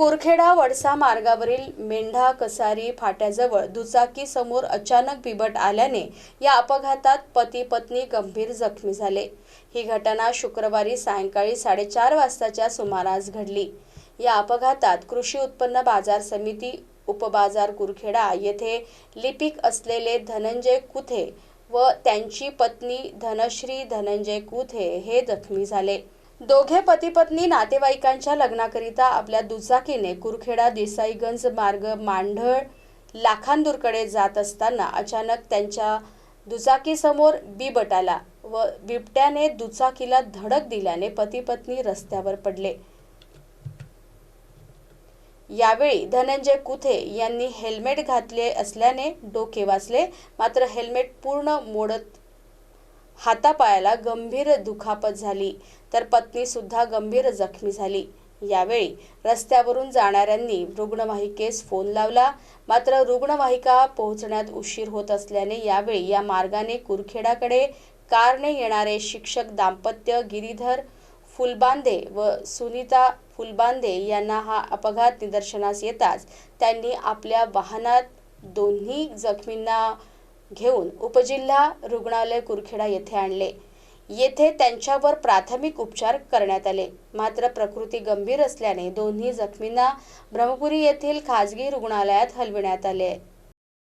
कुरखेडा वडसा मार्गावरील मेंढा कसारी फाट्याजवळ दुचाकी समोर अचानक बिबट आल्याने या अपघातात पती पत्नी गंभीर जखमी झाले. ही घटना शुक्रवारी सायंकाळी साडेचार वाजताच्या सुमारास घडली. या अपघातात कृषी उत्पन्न बाजार समिती उपबाजार कुरखेडा येथे लिपिक असलेले धनंजय कुथे व त्यांची पत्नी धनश्री धनंजय कुथे हे जखमी झाले. दोघे पती पत्नी नातेवाईकांच्या लग्नाकरिता आपल्या दुचाकीने कुरखेडा देसाईगंज मार्ग मांढळ लाखांदूरकडे जात असताना अचानक त्यांच्या दुचाकीसमोर बिबट आला व बिबट्याने दुचाकीला धडक दिल्याने पती पत्नी रस्त्यावर पडले. यावेळी धनंजय कुथे यांनी हेल्मेट घातले असल्याने डोके वाचले मात्र हेल्मेट पूर्ण मोडत हातापायाला गंभीर दुखापत झाली. तर पत्नी सुद्धा गंभीर जखमी झाली. यावेळी रस्त्यावरून जाणाऱ्यांनी रुग्णवाहिकेस फोन लावला. मात्र रुग्णवाहिका पोहोचण्यात उशीर होत असल्याने यावेळी या मार्गाने कुरखेडाकडे कारने येणारे शिक्षक दाम्पत्य गिरीधर फुलबांदे व सुनीता फुलबांदे यांना हा अपघात निदर्शनास येताच त्यांनी आपल्या वाहनात दोन्ही जखमींना घेऊन उपजिल्हा रुग्णालय कुरखेडा येथे आणले. येथे त्यांच्यावर प्राथमिक उपचार करण्यात आले. मात्र प्रकृती गंभीर असल्याने दोन्ही जखमींना ब्रह्मपुरी येथील खाजगी रुग्णालयात हलविण्यात आले.